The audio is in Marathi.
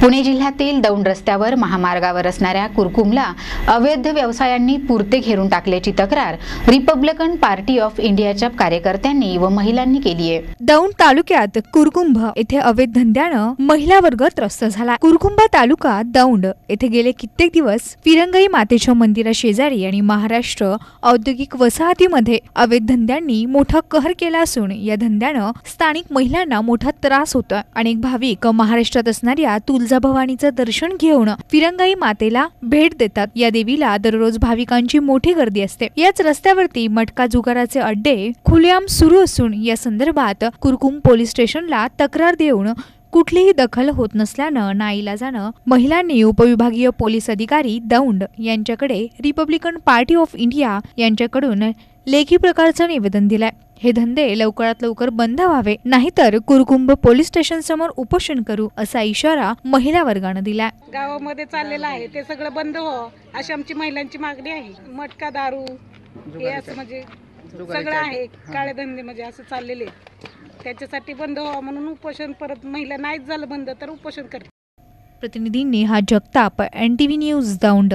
पुणे जिल्ह्यातील दौंड रस्त्यावर महामार्गावर असणाऱ्या कुरकुमला अवैध व्यवसायांनी पुरते घेरून टाकल्याची तक्रार रिपब्लिकन पार्टी ऑफ इंडियाच्या कार्यकर्त्यांनी व महिलांनी केली आहे. दौंड तालुक्यात कुरकुंभ येथे अवैध धंद्यानं महिला वर्ग त्रस्त झाला. कुरकुंभ तालुका दौंड येथे गेले कित्येक दिवस फिरंगई मातेच्या मंदिरा शेजारी आणि महाराष्ट्र औद्योगिक वसाहतीमध्ये अवैध धंद्यांनी मोठा कहर केला असून या धंद्यानं स्थानिक महिलांना मोठा त्रास होता अनेक भाविक महाराष्ट्रात असणाऱ्या तुळजाभवानीचं दर्शन घेऊन फिरंगाई मातेला भेट देतात. या देवीला दररोज भाविकांची मोठी गर्दी असते. याच रस्त्यावरती मटका जुगाराचे अड्डे खुलेआम सुरू असून या संदर्भात कुरकुम पोलीस स्टेशनला तक्रार देऊन कुठलीही दखल होत नसल्यानं नाईलाजानं महिलांनी उपविभागीय पोलीस अधिकारी दौंड यांच्याकडे रिपब्लिकन पार्टी ऑफ इंडिया यांच्याकडून लेखी प्रकारचं निवेदन दिलंय. हे धंदे लवकरात लवकर बंद व्हावे नाहीतर कुरकुंभ पोलीस स्टेशन समोर उपोषण करू असा इशारा महिला वर्गानं दिलाय. गावामध्ये चाललेलं आहे ते सगळं बंद व्हावं अशी आमची महिलांची मागणी आहे. मटका दारू हे असं म्हणजे सगळं आहे. काळे धंदे म्हणजे असं चाललेले. त्याच्यासाठी बंद व्हावं म्हणून उपोषण परत महिला नाहीच झालं बंद तर उपोषण करते प्रतिनिधींनी हा Jagtap N T V news Daund.